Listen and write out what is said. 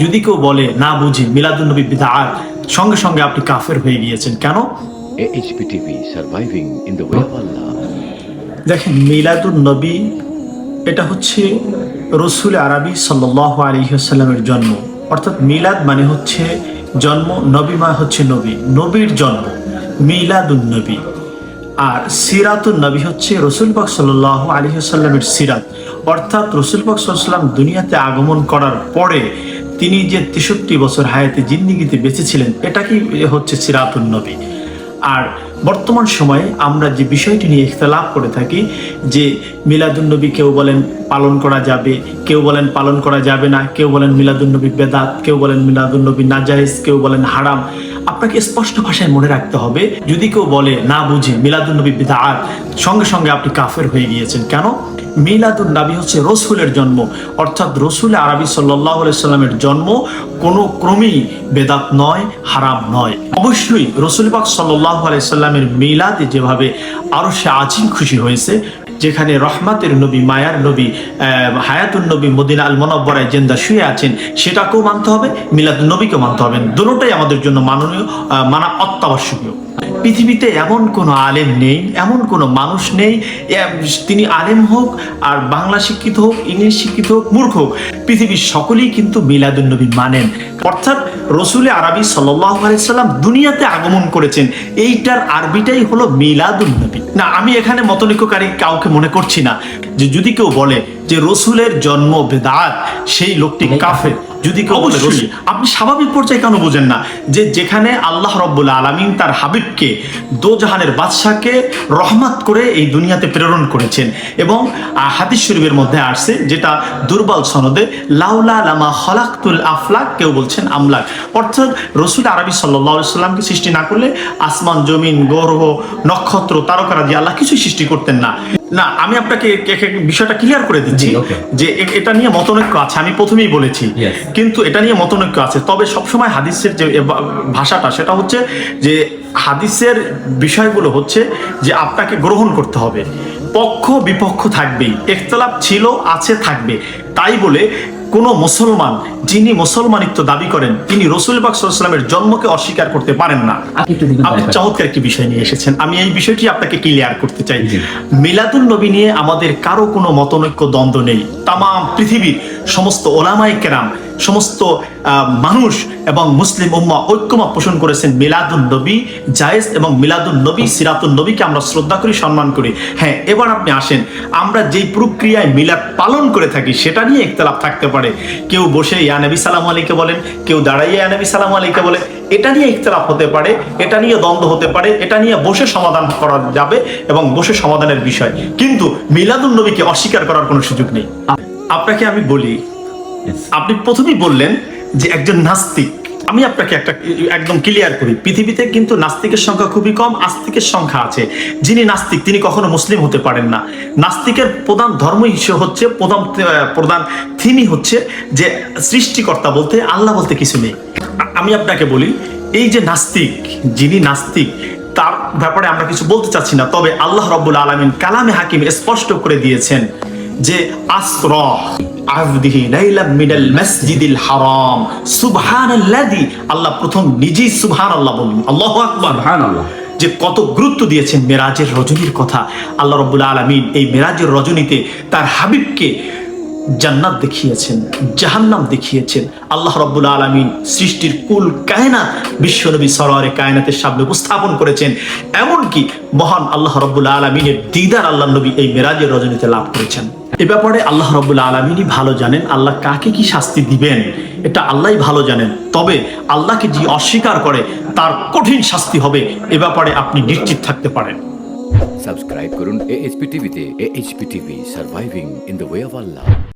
যদি কেউ বলে না বুঝে মিলাদুন্নবী বিদাত সঙ্গে সঙ্গে আপনি কাফের হয়ে গিয়েছেন। কেন. দেখেন মিলাদুন নবী এটা হচ্ছে রসুল আরবি সাল্লাহ আলহিহাস্লামের জন্ম। অর্থাৎ মিলাদ মানে হচ্ছে জন্ম নবী মানে হচ্ছে নবী নবীর জন্ম মিলাদুন নবী। আর সিরাতুন নবী হচ্ছে রসুল পাক সাল্লাহ আলহিহাস্লামের সিরাত। অর্থাৎ রসুল পাক সাল্লাম দুনিয়াতে আগমন করার পরে তিনি যে তেষট্টি বছর হায়াতে জিন্দিগিতে বেঁচেছিলেন, এটা কি হচ্ছে সিরাতুল নবী? আর বর্তমান সময়ে আমরা যে বিষয়টি নিয়ে ইখতলাফ করে থাকি, যে মিলাদুন্নবী কেউ বলেন পালন করা যাবে, কেউ বলেন পালন করা যাবে না, কেউ বলেন মিলাদুন্নবী বেদাত, কেউ বলেন মিলাদুন্নবী নাজাইজ কেউ বলেন হারাম। আপনাকে স্পষ্ট ভাষায় মনে রাখতে হবে, যদি কেউ বলে না বুঝে মিলাদুন্নবী বেদাত, সঙ্গে সঙ্গে আপনি কাফের হয়ে গিয়েছেন। কেন? মিলাদুন নবী হচ্ছে রসুলের জন্ম, অর্থাৎ রসুল আরবি সাল্লাহ সাল্লামের জন্ম কোনো ক্রমেই বেদাত নয়, হারাম নয়। অবশ্যই রসুল পাক সাল্লাহ সাল্লামের মিলাদে যেভাবে আরও সে আজিম খুশি হয়েছে যেখানে রহমাতের নবী মায়ার নবী আহ, হায়াতুন নবী মদিনা আল মনব্বরায় জেন্দা শুয়ে আছেন সেটাকেও মানতে হবে মিলাদ নবীকেও মানতে হবে। দুটোটাই আমাদের জন্য মাননীয় মানা অত্যাবশ্যকীয়। পৃথিবীতে এমন কোনো আলেম নেই এমন কোনো মানুষ নেই তিনি আলেম হোক আর বাংলা শিক্ষিত হোক ইংলিশ শিক্ষিত হোক মূর্খ হোক পৃথিবীর সকলেই কিন্তু মিলাদুন্নবী মানেন। অর্থাৎ রসুলে আরবি সাল্লাম দুনিয়াতে আগমন করেছেন। এইটার আরবিটাই হলো মিলাদুন্নবী না আমি এখানে মতনিক্যকারী কাউকে মনে করছি না। যে যদি কেউ বলে যে রসুলের জন্ম বেদাত সেই লোকটি কাফের। যদি রসুল আপনি স্বাভাবিক পর্যায়ে কেন বোঝেন না যে যেখানে আল্লাহ রব্বুল আলমিন তার হাবিবকে দোজাহানের বাদশাহকে রহমত করে এই দুনিয়াতে প্রেরণ করেছেন? এবং হাদিস শরীফের মধ্যে আসছে যেটা দুর্বল সনদে লাউলা লামা খলাকুল আফলাক কেউ বলছেন আমলাক। অর্থাৎ রসুল আরবি সাল্লাহ সাল্লামকে সৃষ্টি না করলে আসমান জমিন গ্রহ নক্ষত্র তারকারা দিয়ে আল্লাহ কিছুই সৃষ্টি করতেন না। না আমি আপনাকে বিষয়টা ক্লিয়ার করে দিচ্ছি যে এটা নিয়ে মতনৈক্য আছে আমি প্রথমেই বলেছি। কিন্তু এটা নিয়ে মতনৈক্য আছে। তবে সবসময় হাদিসের যে ভাষাটা সেটা হচ্ছে যে হাদিসের বিষয়গুলো হচ্ছে যে আপনাকে গ্রহণ করতে হবে। পক্ষ বিপক্ষ থাকবেই। একতলাপ ছিল আছে থাকবে। তাই বলে কোনো মুসলমান যিনি মুসলমানিত্ব দাবি করেন তিনি রসুল বাকসালামের জন্মকে অস্বীকার করতে পারেন না আপনি। চমৎকার একটি বিষয় নিয়ে এসেছেন আমি এই বিষয়টি আপনাকে ক্লিয়ার করতে চাই। মিলাদুল নবী নিয়ে আমাদের কারও কোনো মতনৈক্য দ্বন্দ্ব নেই তাম পৃথিবীর সমস্ত ওলামায় কেরাম সমস্ত মানুষ এবং মুসলিম উম্মা ঐক্যমত পোষণ করেছেন মিলাদুল নবী জায়েজ এবং মিলাদুল নবী সিরাতুল নবীকে আমরা শ্রদ্ধা করি, সম্মান করি। হ্যাঁ এবার আপনি আসেন। আমরা যেই প্রক্রিয়ায় মিলাদ পালন করে থাকি, সেটা নিয়ে একতলাপ থাকতে পারে। কেউ বসে, ইয়া নবী, সালাম আলীকে বলেন, কেউ দাঁড়াইয়ে, ইয়া নবী, সালাম আলীকে বলে এটা নিয়ে ইখতলাফ হতে পারে, এটা নিয়ে দ্বন্দ্ব হতে পারে, এটা নিয়ে বসে সমাধান করা যাবে এবং বসে সমাধানের বিষয়। কিন্তু মিলাদুল নবীকে অস্বীকার করার কোনো সুযোগ নেই। আপনাকে আমি বলি. আপনি প্রথমেই বললেন যে একজন নাস্তিক। আমি আপনাকে একটা একদম ক্লিয়ার করি। পৃথিবীতে কিন্তু নাস্তিকের সংখ্যা খুবই কম, আস্তিকের সংখ্যা আছে। যিনি নাস্তিক, তিনি কখনো মুসলিম হতে পারেন না। নাস্তিকের প্রধান ধর্ম হিসেবে হচ্ছে, প্রধান প্রধান থিমই হচ্ছে যে সৃষ্টিকর্তা বলতে আল্লাহ বলতে কিছু নেই। আমি আপনাকে বলি, এই যে নাস্তিক, যিনি নাস্তিক, তার ব্যাপারে আমরা কিছু বলতে চাচ্ছি না, তবে আল্লাহ রব্বুল আলমিন কালামে হাকিম স্পষ্ট করে দিয়েছেন যে আসর। আবদিহি লাইলা মিনাল মসজিদিল হারাম। সুবহানাল্লাযী। আল্লাহ প্রথম নিজেই সুবহানাল্লাহ বললেন। আল্লাহু আকবার। সুবহানাল্লাহ। যে কত গুরুত্ব দিয়েছেন মেরাজের রজনীর কথা। আল্লাহ রব্বুল আলমিন এই মেরাজের রজনীতে তার হাবিবকে জান্নাত দেখিয়েছেন, জাহান্নাম দেখিয়েছেন। আল্লাহ রব্বুল আলমিন সৃষ্টির কুল কায়নাত বিশ্বনবী সরোয়ারে কায়নাতের সামনে উপস্থাপন করেছেন। এমনকি মহান আল্লাহ রব্বুল আলমিনের দিদার আল্লাহ নবী এই মেরাজের রজনীতে লাভ করেছেন। এ ব্যাপারে আল্লাহ রব্বুল আলমিনই ভালো জানেন, আল্লাহ কাকে কি শাস্তি দিবেন, এটা আল্লাহই ভালো জানেন। তবে আল্লাহকে যে অস্বীকার করে, তার কঠিন শাস্তি হবে, এ ব্যাপারে আপনি নিশ্চিত থাকতে পারেন। সাবস্ক্রাইব করুন AHP টিভিতে AHP TV surviving in the way of Allah